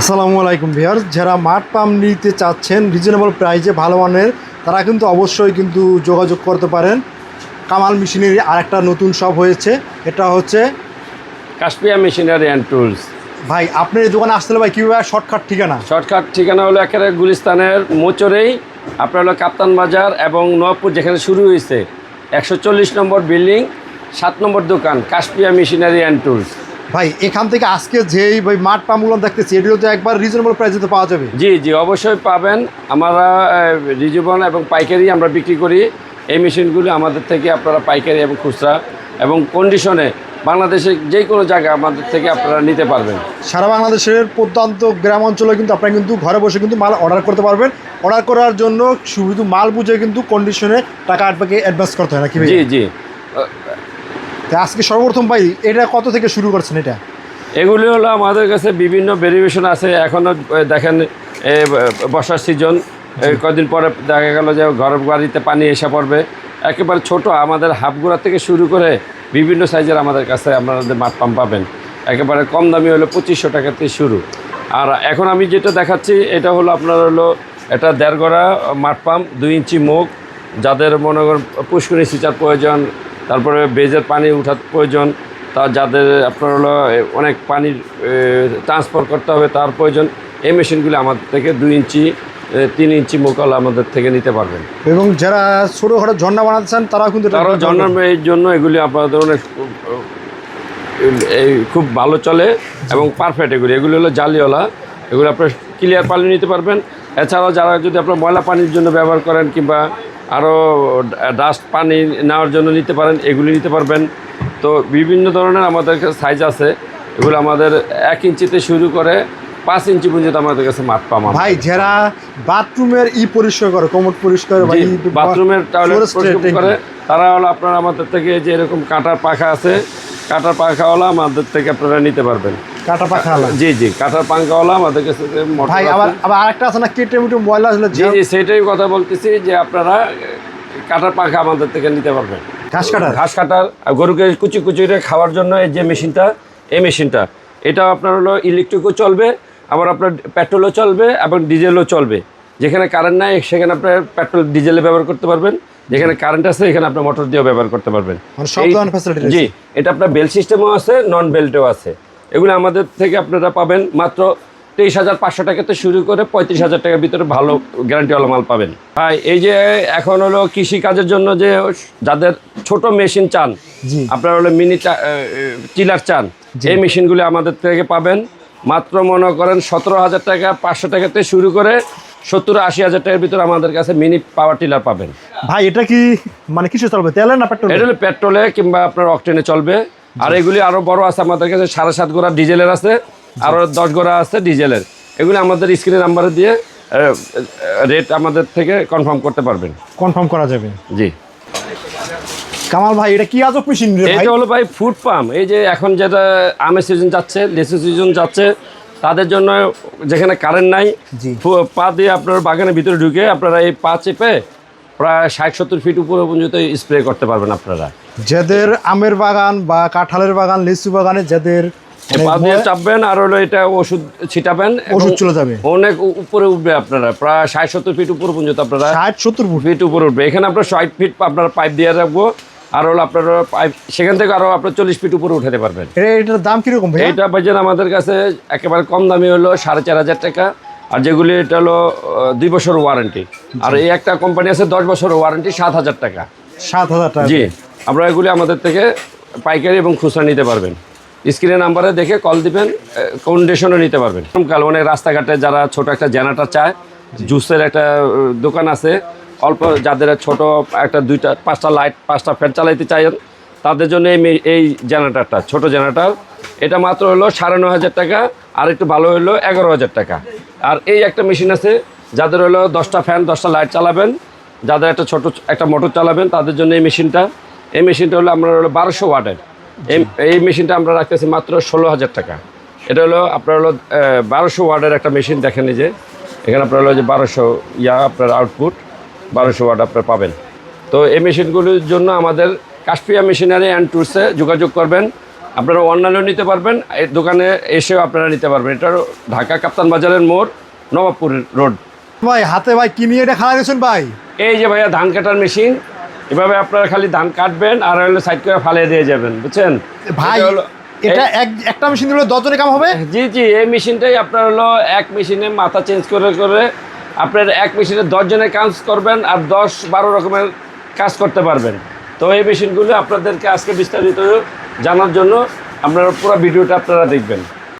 আসসালামু আলাইকুম ভিউয়ার্স। যারা মাঠ পাম্প নিতে চাচ্ছেন রিজনেবল প্রাইসে ভালো মানের তারা কিন্তু অবশ্যই কিন্তু যোগাযোগ করতে পারেন। কামাল মেশিনারি আরেকটা নতুন শপ হয়েছে এটা হচ্ছে কাশপিয়া মেশিনারি অ্যান্ড টুলস ভাই আপনার এই দোকানে আসতে হলে ভাই কীভাবে শর্টকাট ঠিকানা? শর্টকাট ঠিকানা হলো একেবারে গুলিস্তানের মোচরেই আপনার হলো কাপ্তান বাজার এবং নবপুর যেখানে শুরু হয়েছে। একশো চল্লিশ নম্বর বিল্ডিং সাত নম্বর দোকান কাশপিয়া মেশিনারি অ্যান্ড টুলস ভাই এখান থেকে আজকে যেই ভাই মাঠ পামগুলো দেখতেছি এগুলো তো একবার রিজনেবল প্রাইসে তো পাওয়া যাবে। জি জি অবশ্যই পাবেন। আমরা রিজুবন এবং পাইকারি আমরা বিক্রি করি। এই মেশিনগুলি আমাদের থেকে আপনারা পাইকারি এবং খুচরা এবং কন্ডিশনে বাংলাদেশে যে কোনো জায়গা আমাদের থেকে আপনারা নিতে পারবেন। সারা বাংলাদেশের প্রত্যন্ত গ্রাম অঞ্চলে কিন্তু আপনারা কিন্তু ঘরে বসে কিন্তু মাল অর্ডার করতে পারবেন। অর্ডার করার জন্য শুধু মাল বুঝে কিন্তু কন্ডিশনে টাকা আপনাকে অ্যাডভান্স করতে হয় নাকি ভাই জি জি। আজকে সর্বপ্রথম ভাই এটা কত থেকে শুরু করছেন এটা? এগুলি হলো আমাদের কাছে বিভিন্ন ভেরিয়েশন আছে। এখনও দেখেন বর্ষার সিজন কদিন পরে দেখা গেল যে ঘর বাড়িতে পানি এসে পড়বে। একেবারে ছোট আমাদের হাফগুড়া থেকে শুরু করে বিভিন্ন সাইজের আমাদের কাছে আপনাদের মাঠ পাম্প পাবেন। একেবারে কম দামি হলো পঁচিশশো টাকা থেকে শুরু। আর এখন আমি যেটা দেখাচ্ছি এটা হলো আপনার হলো এটা দেড় গড়া মাঠ পাম্প দুই ইঞ্চি মুখ। যাদের মনে করেন পুষ্করণী সিঁচার প্রয়োজন তারপরে বেজের পানি উঠার প্রয়োজন তা যাদের আপনার হলো অনেক পানির ট্রান্সফার করতে হবে তার প্রয়োজন এই মেশিনগুলি আমাদের থেকে দুই ইঞ্চি তিন ইঞ্চি মোকাল আমাদের থেকে নিতে পারবেন। এবং যারা ছোটোখাটো ঝর্ণা বানাতে চান তারাও কিন্তু তারও করতে পারবেন। জন্মের জন্য এগুলি আপনাদের অনেক এই খুব ভালো চলে এবং পারফেক্ট এগুলি। এগুলি হলো জালিওয়ালা এগুলো আপনার ক্লিয়ার পানি নিতে পারবেন। এছাড়াও যারা যদি আপনার ময়লা পানির জন্য ব্যবহার করেন কিংবা আরও ডাস্ট পানি নেওয়ার জন্য নিতে পারেন এগুলি নিতে পারবেন। তো বিভিন্ন ধরনের আমাদের কাছে সাইজ আছে এগুলো আমাদের এক ইঞ্চিতে শুরু করে পাঁচ ইঞ্চি পর্যন্ত আমাদের কাছে মাঠ পামা ভাই যারা বাথরুমের ই পরিষ্কার করে কমোড পরিষ্কার বাথরুমের টয়লেট পরিষ্কার করে। তারা হলো আপনার আমাদের থেকে যে এরকম কাটার পাখা আছে কাটার পাখাওয়ালা আমাদের থেকে আপনারা নিতে পারবেন। কাটা পাখা আলা। জি জি কাটার পাঙ্খাওয়ালা আমাদের কাছে ভাই আবার আবার আরেকটা আছে না কেটে মুটে ময়লা আসলে জি জি সেটাই কথা বলতেছি যে আপনারা কাটার পাখা আমাদের থেকে নিতে পারবেন। ঘাস কাটার? ঘাস কাটার গরুকে কুচি কুচিরে খাওয়ার জন্য এই যে মেশিনটা এই মেশিনটা এটা আপনার হলো ইলেকট্রিকও চলবে আবার আপনার পেট্রোলও চলবে এবং ডিজেলও চলবে। যেখানে কারেন্ট নাই সেখানে আপনার পেট্রোল ডিজেলে ব্যবহার করতে পারবেন। যেখানে কারেন্ট আছে এখানে আপনার মোটর দিয়েও ব্যবহার করতে পারবেন। মানে। জি এটা আপনার বেল্ট সিস্টেমও আছে নন বেল্টও আছে। এগুলো আমাদের থেকে আপনারা পাবেন মাত্র তেইশ হাজার পাঁচশো টাকা থেকে শুরু করে পঁয়ত্রিশ হাজার টাকার ভিতরে ভালো গ্যারান্টিওয়ালা মাল পাবেন। ভাই এই যে এখন হলো কৃষিকাজের জন্য যে যাদের ছোট মেশিন চান আপনার হলো মিনি টিলার চান এই মেশিনগুলো আমাদের থেকে পাবেন। মাত্র মনে করেন সতেরো হাজার টাকা পাঁচশো টাকা থেকে শুরু করে সত্তর আশি হাজার টাকার ভিতরে আমাদের কাছে মিনি পাওয়ার টিলার পাবেন। ভাই এটা কি মানে কিছু চলবে? তেলে না পেট্রোল এটা হলো পেট্রোলে কিংবা আপনার অকটেনে চলবে। আর এগুলি আরও বড় আছে আমাদের কাছে সাড়ে সাত গোড়া ডিজেলের আছে আরও দশ গোড়া আছে ডিজেলের এগুলি আমাদের স্ক্রিনের নাম্বারে দিয়ে রেট আমাদের থেকে কনফার্ম করতে পারবেন। কনফার্ম করা যাবে। জি। কামাল ভাই এটা কি আজব মেশিন এটা হলো ভাই ফুড পাম্প এই যে এখন যেটা আমের সিজন যাচ্ছে লেচু সিজন যাচ্ছে তাদের জন্য যেখানে কারেন্ট নাই। পা দিয়ে আপনার বাগানের ভিতরে ঢুকে আপনারা এই পা চেপে প্রায় ষাট সত্তর ফিট উপরে পর্যন্ত স্প্রে করতে পারবেন আপনারা। যাদের আমের বাগান বা কাঁঠালের বাগান লিচু বাগানে যাদের চাপবেন আর হলো এটা ওষুধ ছিটাবেন ওষুধ চলে যাবে। অনেক উপরে উঠবে আপনারা প্রায় ষাট সত্তর ফিট উপরে পর্যন্ত আপনারা ষাট সত্তর ফিট। উপরে উঠবে। এখানে আপনার ষাট ফিট আপনার পাইপ দিয়ে রাখব আর হলো আপনার পাইপ সেখান থেকে আরও আপনার চল্লিশ ফিট উপরে উঠাতে পারবেন। এটার দাম কীরকম ভাই এইটা বাজেট আমাদের কাছে একেবারে কম দামি হলো সাড়ে চার হাজার টাকা। আর যেগুলি এটা হলো দুই বছর ওয়ারেন্টি আর এই একটা কোম্পানি আছে দশ বছর ওয়ারেন্টি সাত হাজার টাকা। সাত হাজার টাকা। জি আমরা এগুলি আমাদের থেকে পাইকারি এবং খুচরা নিতে পারবেন। স্ক্রিনের নাম্বারে দেখে কল দিবেন কন্ডিশনও নিতে পারবেন। কাল অনেক রাস্তাঘাটে যারা ছোট একটা জেনারেটার চায় জুসের একটা দোকান আছে অল্প যাদের ছোট একটা দুইটা পাঁচটা লাইট পাঁচটা ফ্যান চালাইতে চায় তাদের জন্য এই এই জেনারেটারটা ছোট জেনারেটার এটা মাত্র হলো সাড়ে ন হাজার টাকা আর একটু ভালো হলো এগারো হাজার টাকা। আর এই একটা মেশিন আছে যাদের হলো দশটা ফ্যান দশটা লাইট চালাবেন যাদের একটা ছোট একটা মোটর চালাবেন তাদের জন্য এই মেশিনটা। এই মেশিনটা হলো আপনার হলো বারোশো ওয়াটের। এই এই মেশিনটা আমরা রাখতেছি মাত্র ষোলো হাজার টাকা। এটা হলো আপনার হলো বারোশো ওয়াটের একটা মেশিন দেখেন যে। এখানে আপনার হলো যে বারোশো ইয়া আপনার আউটপুট বারোশো ওয়াট আপনার পাবেন। তো এই মেশিনগুলির জন্য আমাদের কাশপিয়া মেশিনারি অ্যান্ড টুলসে যোগাযোগ করবেন। আপনারা অনলাইনেও নিতে পারবেন এই দোকানে এসেও আপনারা নিতে পারবেন। এটা ঢাকা কাপ্তান বাজারের মোড় নবাবপুর রোড। ভাই হাতে ভাই কি নিয়ে এটা খাড়া গেছেন ভাই? এই যে ভাইয়া ধান কাটার মেশিন। এভাবে আপনারা খালি ধান কাটবেন আর হলো সাইড করে ফালিয়ে দিয়ে যাবেন বুঝছেন? ভাই এটা এক একটা মেশিন দিলে দশজনে কাম হবে? জি জি এই মেশিনটাই আপনার হলো এক মেশিনে মাথা চেঞ্জ করে করে আপনার এক মেশিনে দশ জনের কাজ করবেন আর দশ বারো রকমের কাজ করতে পারবেন। তো এই মেশিনগুলো আপনাদেরকে আজকে বিস্তারিত জানার জন্য আপনারা পুরো ভিডিওটা আপনারা দেখবেন।